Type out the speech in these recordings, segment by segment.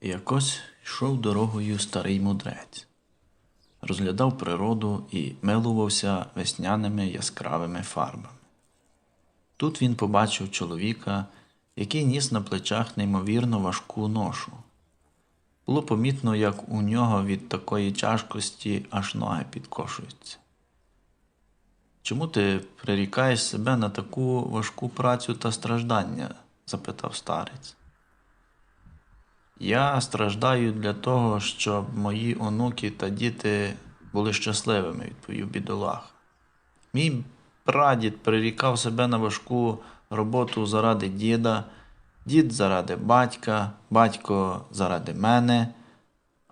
Якось йшов дорогою старий мудрець, розглядав природу і милувався весняними яскравими фарбами. Тут він побачив чоловіка, який ніс на плечах неймовірно важку ношу. Було помітно, як у нього від такої тяжкості аж ноги підкошуються. Чому ти прирікаєш себе на таку важку працю та страждання? запитав старець. Я страждаю для того, щоб мої онуки та діти були щасливими, відповів бідолах. Мій прадід прирікав себе на важку роботу заради діда, дід заради батька, батько заради мене,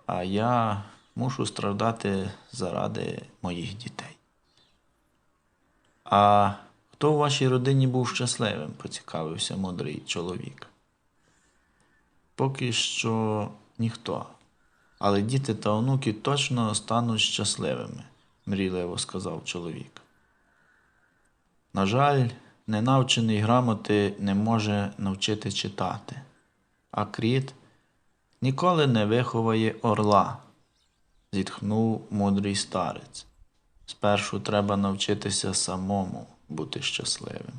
а я мушу страждати заради моїх дітей. А хто у вашій родині був щасливим? поцікавився мудрий чоловік. Поки що ніхто. Але діти та онуки точно стануть щасливими, мрійливо сказав чоловік. На жаль, ненавчений грамоти не може навчити читати, а кріт ніколи не виховає орла, зітхнув мудрий старець. Спершу треба навчитися самому бути щасливим.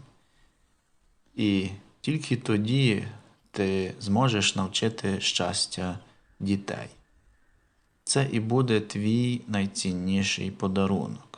І тільки тоді ти зможеш навчити щастя дітей. Це і буде твій найцінніший подарунок.